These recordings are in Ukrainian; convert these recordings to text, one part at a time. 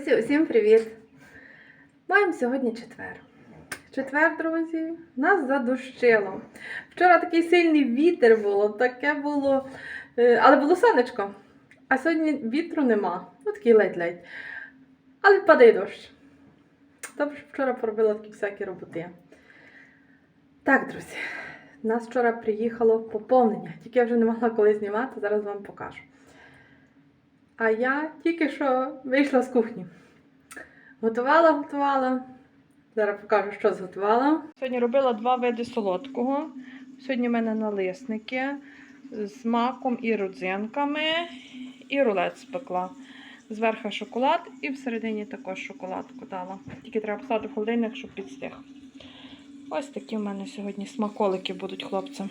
Друзі, усім привіт! Маємо сьогодні четвер. Четвер, друзі, нас задущило. Вчора такий сильний вітер було, таке було, е, але було сонечко. А сьогодні вітру нема. Ну такий ледь-ледь. Але падає дощ. Що вчора поробила такі всякі роботи. Так, друзі, нас вчора приїхало поповнення. Тільки я вже не могла коли знімати, зараз вам покажу. А я тільки що вийшла з кухні. Готувала, готувала. Зараз покажу, що зготувала. Сьогодні робила два види солодкого. Сьогодні в мене налисники з маком і родзинками. І рулет спекла. Зверху шоколад і всередині також шоколадку дала. Тільки треба поставити в холодильник, щоб підстиг. Ось такі в мене сьогодні смаколики будуть хлопцям.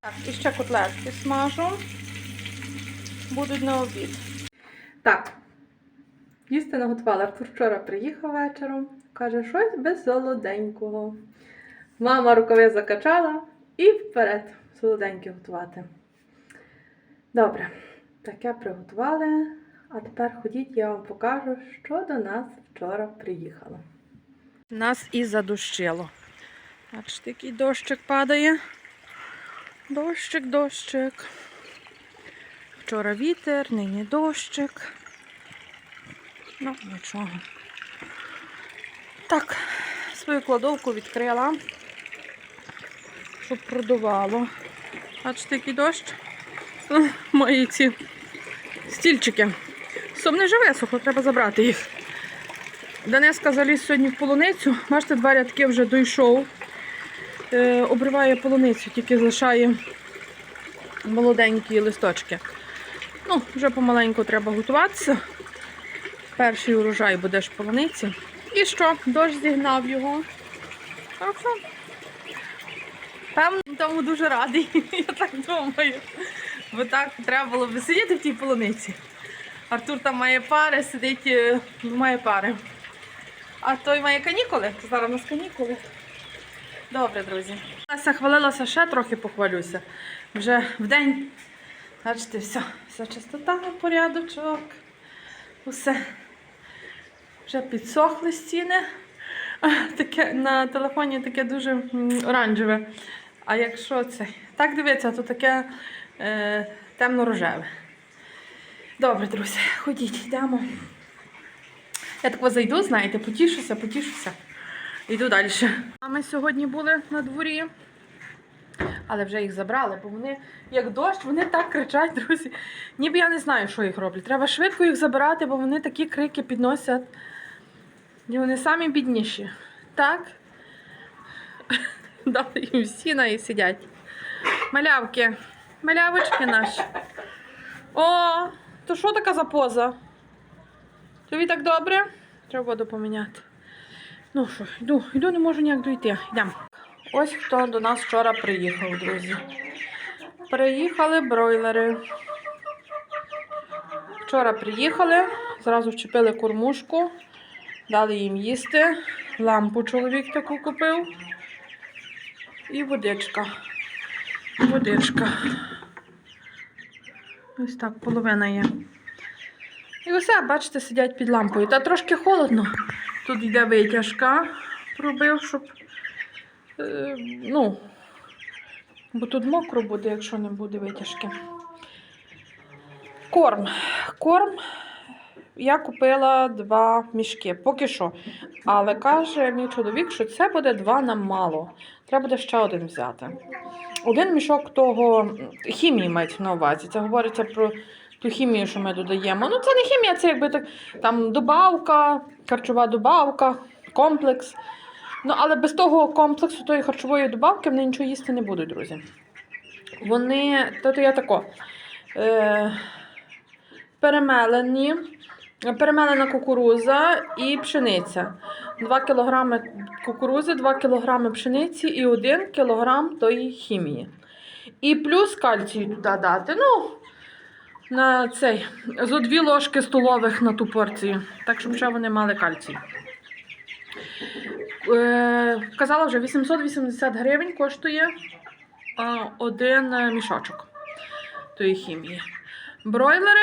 Так, і ще котлетки смажу. Будуть на обід. Так, їсти наготувала. Артур вчора приїхав вечором. Каже, щось без солоденького. Мама рукави закачала і вперед солоденьке готувати. Добре, таке приготували. А тепер ходіть, я вам покажу, що до нас вчора приїхало. Нас і задущило. Бачите, який дощик падає. Дощик, дощик. Вчора вітер, нині дощик. Ну, нічого. Так, свою кладовку відкрила, щоб продувало. Бачите, який дощ? Мої ці стільчики. Сом живе, сухо, треба забрати їх. Денеска заліз сьогодні в полуницю. Бачите, два рядки вже дійшов. Е, обриває полуницю, тільки залишає молоденькі листочки. Ну, вже помаленьку треба готуватися. Перший урожай буде ж полуниці. І що? Дощ зігнав його. Так що, певно, тому дуже радий, я так думаю. Бо так треба було б сидіти в тій полуниці. Артур там має пари, сидить, е, має пари. А той має канікули, то зараз у нас канікули. Добре, друзі. Я хвалилася, ще трохи похвалюся. Вже в день, бачите, все, вся чистота, порядочок, усе. Вже підсохли стіни. Таке, на телефоні таке дуже оранжеве. А якщо це так дивиться, то таке е, темно-рожеве. Добре, друзі, ходіть, йдемо. Я так зайду, знаєте, потішуся, потішуся. Йду далі. А ми сьогодні були на дворі, але вже їх забрали, бо вони, як дощ, вони так кричать, друзі. Ніби я не знаю, що їх роблять. Треба швидко їх забирати, бо вони такі крики підносять. І вони самі бідніші. Так? Дали їм сіна і сидять. Малявки, малявочки наші. О, то що така за поза? Тобі так добре? Треба воду поміняти. Ну що, йду, йду, не можу ніяк дойти. Йдемо. Ось хто до нас вчора приїхав, друзі. Приїхали бройлери. Вчора приїхали, зразу вчепили кормушку, дали їм їсти. Лампу чоловік таку купив. І водичка. Водичка. Ось так, половина є. І усе, бачите, сидять під лампою. Та трошки холодно. Тут йде витяжка, пробив, щоб. Е, ну, бо тут мокро буде, якщо не буде витяжки. Корм. Корм. Я купила два мішки, поки що. Але каже мій чоловік, що це буде два нам мало. Треба буде ще один взяти. Один мішок того хімії мається на увазі. Це говориться про ту хімію, що ми додаємо. Ну, це не хімія, це якби так там добавка, харчова добавка, комплекс. Ну, але без того комплексу, тої харчової добавки, вони нічого їсти не будуть, друзі. Вони, то, то я тако. Е, перемелені, перемелена кукуруза і пшениця. 2 кг кукурузи, 2 кг пшениці і 1 кг тої хімії. І плюс кальцій туди дати. Ну, на цей, зо дві ложки столових на ту порцію. Так, щоб ще вони мали кальцій. Е, казала вже 880 гривень коштує один е, мішочок тої хімії. Бройлери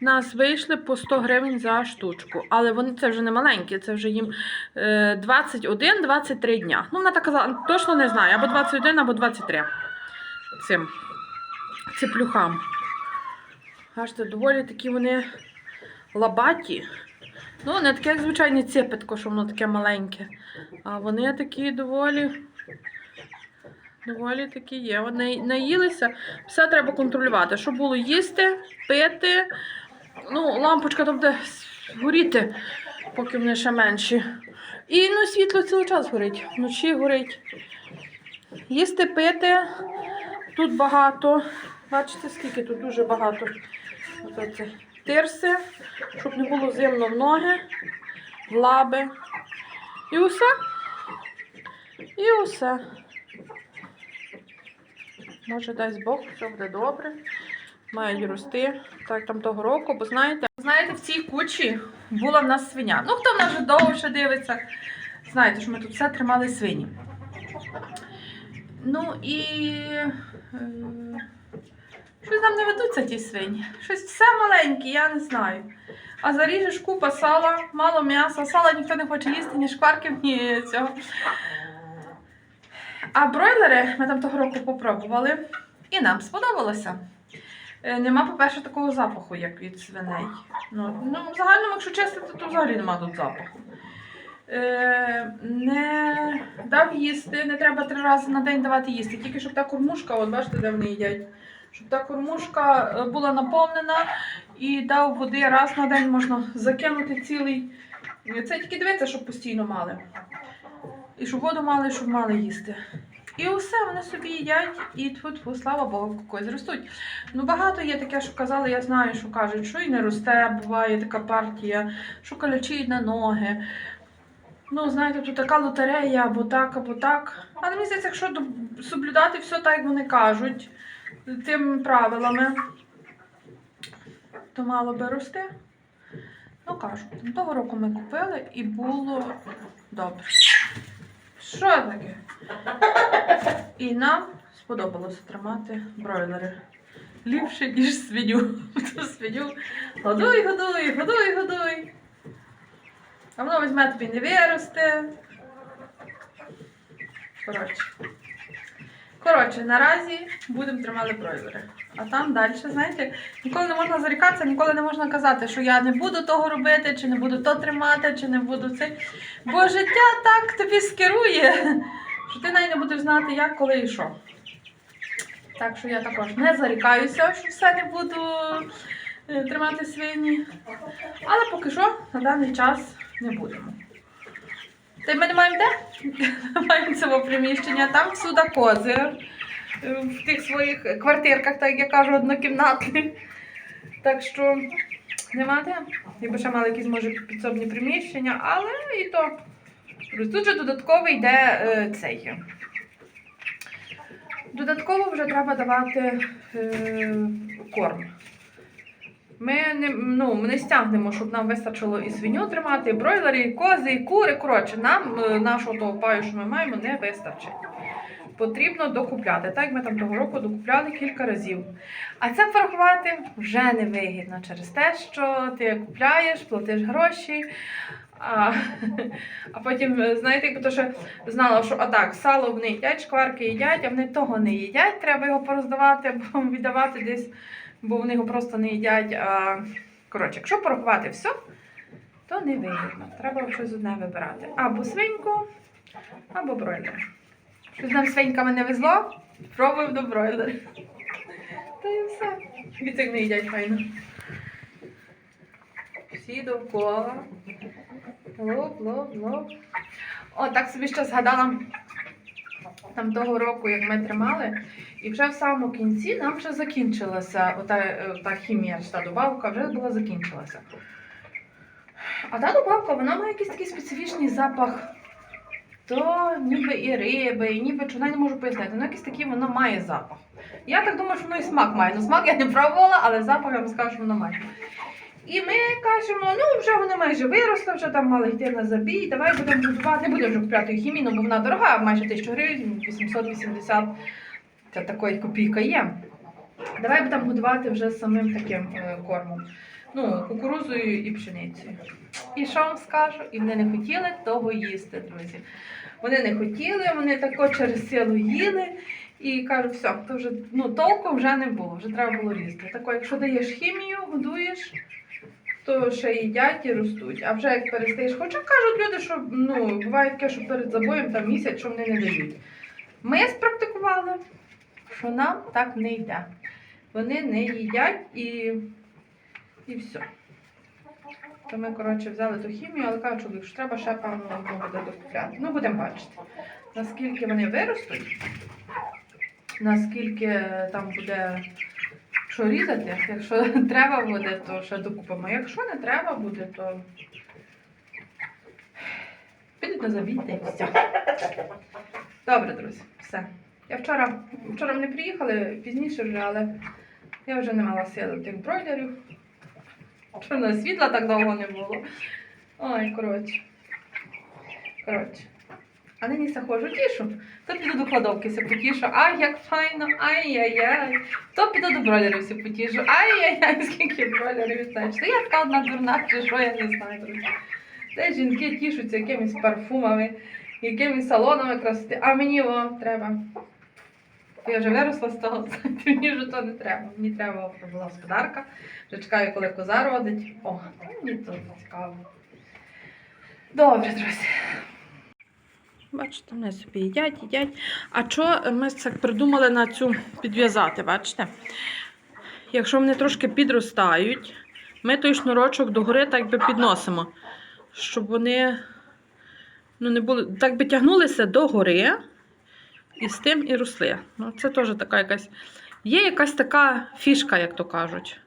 нас вийшли по 100 гривень за штучку. Але вони це вже не маленькі, це вже їм е, 21-23 дня. Ну, вона так казала, точно не знаю, або 21, або 23 цим циплюхам. Бачите, доволі такі вони лабаті. Ну, не таке, як звичайні ципетко, що воно таке маленьке. А вони такі доволі. Доволі такі є. Вони наїлися. Все треба контролювати. Щоб було їсти, пити. Ну, лампочка там буде горіти, поки вони ще менші. І ну, світло цілий час горить. Вночі горить. Їсти, пити. Тут багато. Бачите, скільки тут дуже багато. Ото це тирси, щоб не було зимно в ноги, в лаби. І усе. І усе. Може, дасть Бог, все буде добре. Мають рости. Так там того року, бо знаєте, знаєте, в цій кучі була в нас свиня. Ну, хто в нас вже довше дивиться, знаєте, що ми тут все тримали свині. Ну і. Щось нам не ведуться ті свині. Щось все маленьке, я не знаю. А заріжеш купа сала, мало м'яса, сала ніхто не хоче їсти, ні шкварків, ні цього. А бройлери ми там того року попробували, і нам сподобалося. Е, Нема, по-перше, такого запаху, як від свиней. Ну, ну в загальному, якщо чистити, то взагалі нема тут запаху. Е, не дав їсти, не треба три рази на день давати їсти. Тільки щоб та кормушка, от бачите, де вони їдять, щоб та кормушка е, була наповнена і дав води раз на день можна закинути цілий. Це тільки дивитися, щоб постійно мали. І щоб воду мали, щоб мали їсти. І усе, вони собі їдять і тьфу-тьфу, слава Богу, кокось ростуть. Ну багато є таке, що казали, я знаю, що кажуть, що і не росте, буває така партія, що калячують на ноги. Ну, знаєте, тут така лотерея, або так, або так. Але мені здається, якщо соблюдати все так, як вони кажуть, тими правилами, то мало би рости. Ну, кажу, того року ми купили і було добре. Що таке? І нам сподобалося тримати бройлери. Ліпше, ніж свиню. Ту свиню годуй, годуй, годуй, годуй. А воно візьме тобі не виросте. Коротше. Коротше, наразі будемо тримати бройлери. А там далі, знаєте, ніколи не можна зарікатися, ніколи не можна казати, що я не буду того робити, чи не буду то тримати, чи не буду це. Бо життя так тобі скерує, що ти навіть не будеш знати, як, коли і що. Так що я також не зарікаюся, що все не буду е, тримати свині. Але поки що на даний час не будемо. Та й ми не маємо де? маємо цього приміщення, там всюди кози. е, В тих своїх квартирках, так як я кажу, однокімнатних. Так що нема де. Якби ще мали якісь, може, підсобні приміщення, але і то. Тут же додатково йде е, цей. Додатково вже треба давати е, корм. Ми не, ну, ми не стягнемо, щоб нам вистачило і свиню тримати, і бройлери, і кози, і кури. Коротше, нам е, нашого того паю, що ми маємо, не вистачить. Потрібно докупляти. Так ми там того року докупляли кілька разів. А це порахувати вже не вигідно через те, що ти купляєш, платиш гроші. А, а потім, е, знаєте, якби то ще знала, що а так, сало вони їдять, шкварки їдять, а вони того не їдять, треба його пороздавати або віддавати десь, бо вони його просто не їдять. А, коротше, якщо порахувати все, то не вигідно. Треба щось одне вибирати. Або свиньку, або бройлер. Щось нам свиньками не везло, пробуємо до бройлер. Та і все. Від цих не їдять файно. Всі довкола. Лоп, лоп, лоп. О, так собі ще згадала там того року, як ми тримали, і вже в самому кінці нам вже закінчилася ота, е, та хімія, та добавка вже була закінчилася. А та добавка, вона має якийсь такий специфічний запах. То ніби і риби, і ніби чого не можу пояснити. Ну, якийсь такий воно має запах. Я так думаю, що воно і смак має. Ну, смак я не пробувала, але запах я вам скажу, що воно має. І ми кажемо, ну вже вони майже виросли, вже там мали йти на забій, давай будемо будувати, не будемо вже купляти хімійну, бо вона дорога, майже 1000 гривень, 880, це такої копійка є. Давай будемо годувати вже самим таким е, кормом. Ну, кукурузою і пшеницею. І що вам скажу? І вони не хотіли того їсти, друзі. Вони не хотіли, вони тако через силу їли. І кажу, все, то вже ну, толку вже не було, вже треба було різати. Тако, якщо даєш хімію, годуєш, то ще їдять і ростуть. А вже як перестаєш, хоча кажуть люди, що ну, буває таке, що перед забоєм там місяць, що вони не дають. Ми спрактикували, що нам так не йде. Вони не їдять і, і все. То ми, коротше, взяли ту хімію, але кажу, чоловік, що треба ще певно буде докупляти. Ну, будемо бачити, наскільки вони виростуть, наскільки там буде що різати. Якщо треба буде, то ще докупимо. Якщо не треба буде, то підуть на завід та й все. Добре, друзі, все. Я вчора, вчора вони приїхали пізніше вже, але я вже не мала сили тих бройлерів. Чорного світла так довго не було. Ой, коротше. Коротше. А нині все ходжу, тішу. То піду до кладовки все потішу. Ай, як файно, ай-яй-яй. То піду до бройлерів все потішу. Ай-яй-яй, скільки бройлерів знаєш. Я така одна дурна, чи що я не знаю, друзі. Де жінки тішуться якимись парфумами, якимись салонами красоти, а мені о, треба. Я вже виросла з того, мені вже то не треба. Мені треба була господарка. Вже чекаю, коли коза родить. О, мені то цікаво. Добре, друзі. Бачите, вони собі їдять, їдять. А що ми так придумали на цю підв'язати, бачите? Якщо вони трошки підростають, ми той шнурочок догори так би підносимо, щоб вони ну, не були, так би тягнулися догори і з тим і росли. Ну, це теж така якась. Є якась така фішка, як то кажуть.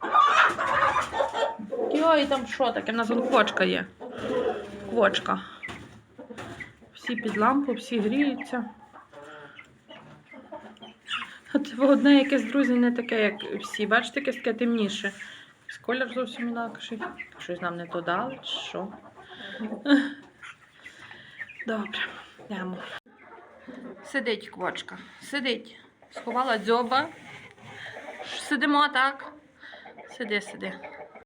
Йой, там що таке? У нас вон квочка є. Квочка. Всі під лампу, всі гріються. От одне якесь, друзі, не таке, як всі. Бачите, якесь таке темніше. Колір зовсім інакший. Щось нам не додали, що. Добре, йдемо. Сидить квочка. Сидить. Сховала дзьоба. Сидимо так. Сиди, сиди.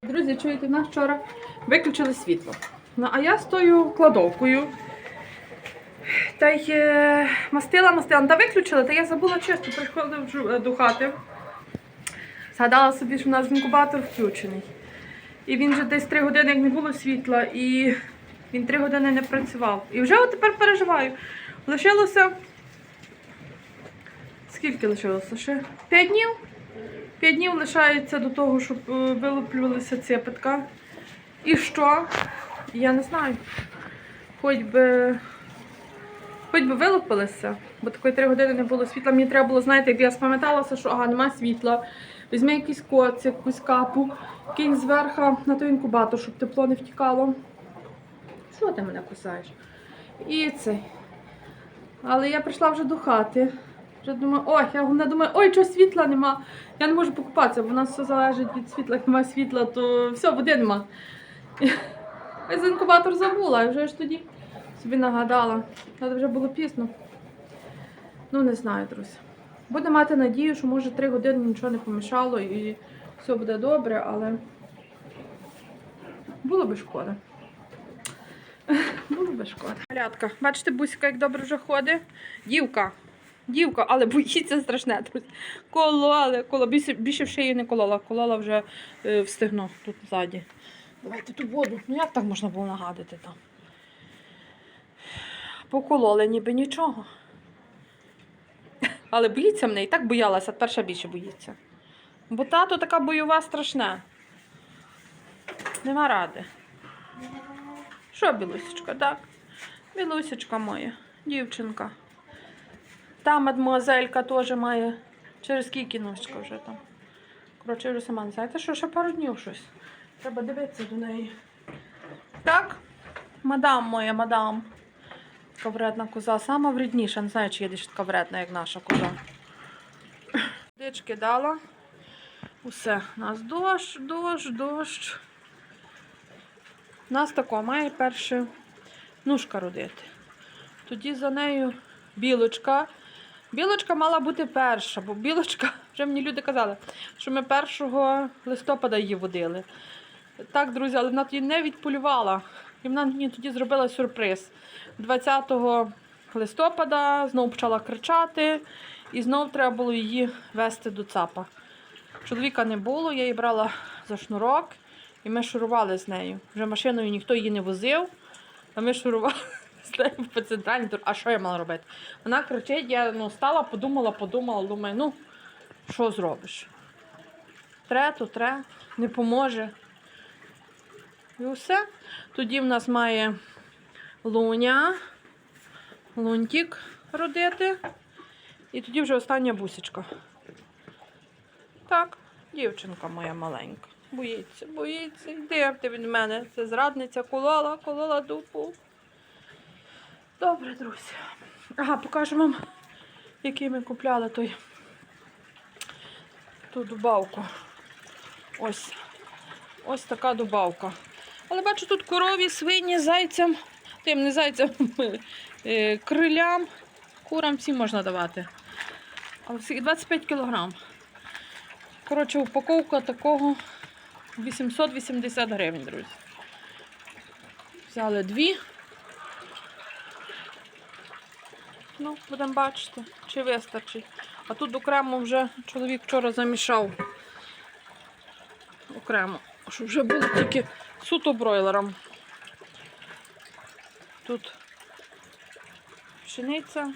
Друзі, чуєте, в нас вчора виключили світло. Ну, а я стою кладовкою. Та й е, мастила, мастила. Та виключили, та я забула чисто, приходив е, до хати. Згадала собі, що у нас інкубатор включений. І він вже десь 3 години, як не було світла, і він 3 години не працював. І вже от тепер переживаю. Лишилося. Скільки лишилося? Ще 5 днів? 5 днів лишається до того, щоб е, вилуплювалися цепетка. І що? Я не знаю. Хоч би. Хоч би вилупилися, бо такої 3 години не було світла. Мені треба було, знаєте, якби я спам'яталася, що ага, немає світла. Візьми якийсь коц, якусь капу, кинь зверху на той інкубатор, щоб тепло не втікало. Що ти мене кусаєш? І цей. Але я прийшла вже до хати. Вже думаю, ой, я головне думаю, ой, чого світла нема. Я не можу покупатися, бо у нас все залежить від світла. Як немає світла, то все, води нема. За інкубатор забула, і вже ж тоді собі нагадала. Але вже було пізно. Ну, не знаю, друзі. Буду мати надію, що може 3 години нічого не помішало і все буде добре, але було би шкода. Було би шкода. Малятка, бачите, бусика, як добре вже ходить. Дівка. Дівка, але боїться страшне. друзі. Кололи, коло більше, більше в шиї не колола, колола вже е, в стегно тут ззаді. Давайте ту воду. Ну як так можна було нагадати там? Покололи ніби нічого. Але боїться мене і так боялася, ще більше боїться. Бо тато така бойова страшна. Нема ради. Що, білусечка, так? Білусечка моя, дівчинка. Та мадмуазелька теж має. Через скільки ножка вже там. Коротше, вже сама не знаю. Та що, ще пару днів щось. Треба дивитися до неї. Так? Мадам моя, мадам. Така вредна коза. Сама вредніша. Не знаю, чи є десь така вредна, як наша коза. Дички дала. Усе. У нас дощ, дощ, дощ. У нас тако має перше нушка родити. Тоді за нею білочка. Білочка мала бути перша, бо білочка, вже мені люди казали, що ми 1 листопада її водили. Так, друзі, але вона тоді не відполювала. І вона мені тоді зробила сюрприз. 20 листопада знову почала кричати, і знову треба було її вести до ЦАПа. Чоловіка не було, я її брала за шнурок, і ми шурували з нею. Вже машиною ніхто її не возив, а ми шурували по центральній дорозі. А що я мала робити? Вона кричить, я ну, стала, подумала, подумала, думаю, ну, що зробиш? Тре, то тре, не поможе. І все. Тоді в нас має луня, лунтик родити. І тоді вже остання бусечка. Так, дівчинка моя маленька. Боїться, боїться. Йди ти від мене. Це зрадниця колола, колола дупу. Добре, друзі. Ага, покажу вам, який ми купляли той ту дубавку. Ось. Ось така дубавка. Але бачу, тут корові, свині, зайцям, тим не зайцям, е, крилям, курам всім можна давати. Але 25 кілограм. Коротше, упаковка такого 880 гривень, друзі. Взяли дві. Ну, будемо бачити, чи вистачить. А тут окремо вже чоловік вчора замішав. Окремо, щоб вже було тільки суто бройлером. Тут пшениця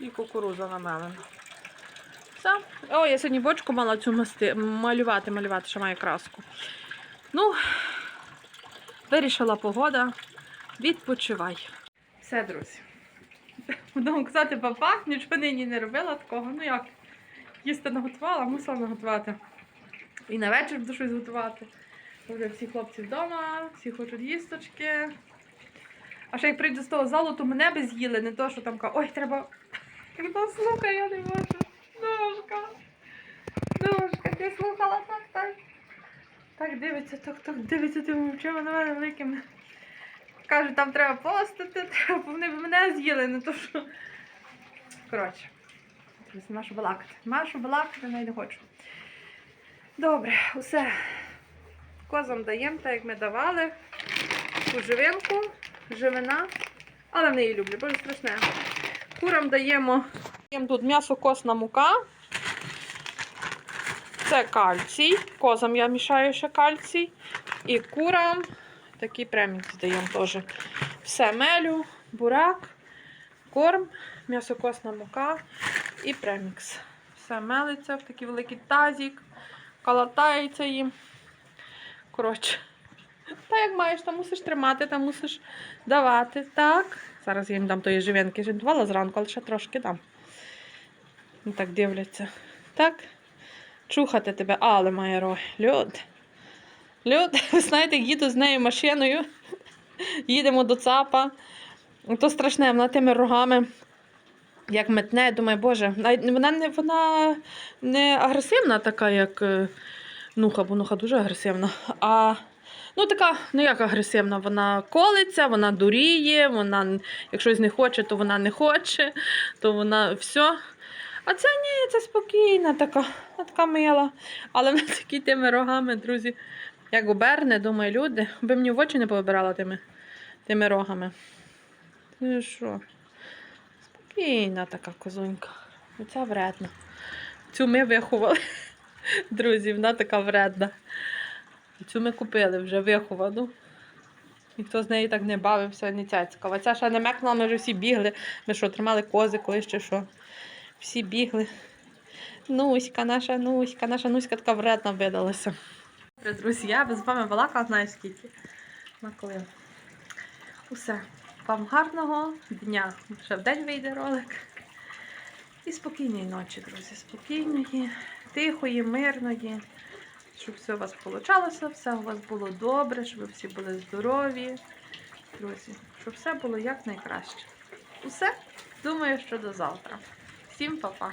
і кукуруза намелена. Все. О, я сьогодні бочку мала цю масти, малювати, малювати, що має краску. Ну, вирішила погода. Відпочивай. Все, друзі. Будемо казати, папа, нічого нині не робила такого. Ну як, їсти наготувала, мусила наготувати. І на вечір буду щось готувати. Вже всі хлопці вдома, всі хочуть їсточки. А ще як прийду з того залу, то мене би з'їли, не то, що там кажуть, ой, треба. Хто слухає, я не можу. Дошка. Дошка, ти слухала так, так. Так дивиться, так, так дивиться тими очима на мене великими. Каже, там треба постати, треба, вони б мене з'їли, не то що. Коротше, машу балакати. Машу балакати, навіть не хочу. Добре, усе. Козам даємо, так як ми давали. Ту живинку, живина. Але в неї люблю, боже страшне. Курам даємо, даємо тут м'ясо косна мука. Це кальцій. Козам я мішаю ще кальцій. І курам такий премікс даємо теж. Все мелю, бурак, корм, м'ясо косна мука і премікс. Все мелиться в такий великий тазик, калатається їм. Коротше, та як маєш, там мусиш тримати, там мусиш давати. Так. Зараз я їм дам тої живенки. Вже зранку, але ще трошки дам. Так дивляться. Так. Чухати тебе, але має роги. Люд. Люд, знаєте, їду з нею машиною. Їдемо до ЦАПа. То страшне, вона тими рогами. Як метне, думаю, боже, вона не вона не агресивна, така, як е, нуха, бо нуха дуже агресивна. А ну така, ну як агресивна, вона колиться, вона дуріє, вона, якщо не хоче, то вона не хоче, то вона все. А ця ні, це спокійна така, така мила. Але вона такі тими рогами, друзі, як оберне, думаю, люди, би мені в очі не повибирала тими, тими рогами. Ти що? Спокійна така козунька. Оця вредна. Цю ми виховали. Друзі, вона така вредна. Цю ми купили вже виховану. Ніхто з нею так не бавився, не цяцькав. А ця ще не мекнула, ми вже всі бігли. Ми що, тримали кози колись чи що. Всі бігли. Нуська, наша Нуська, наша Нуська така вредна видалася. Друзі, я без вами балакала, знаю скільки. На. Усе. Вам гарного дня. Ще в день вийде ролик. І спокійної ночі, друзі. Спокійної, тихої, мирної. Щоб все у вас вийшло, все у вас було добре, щоб ви всі були здорові. Друзі, щоб все було як найкраще. Усе. Думаю, що до завтра. Всім па-па.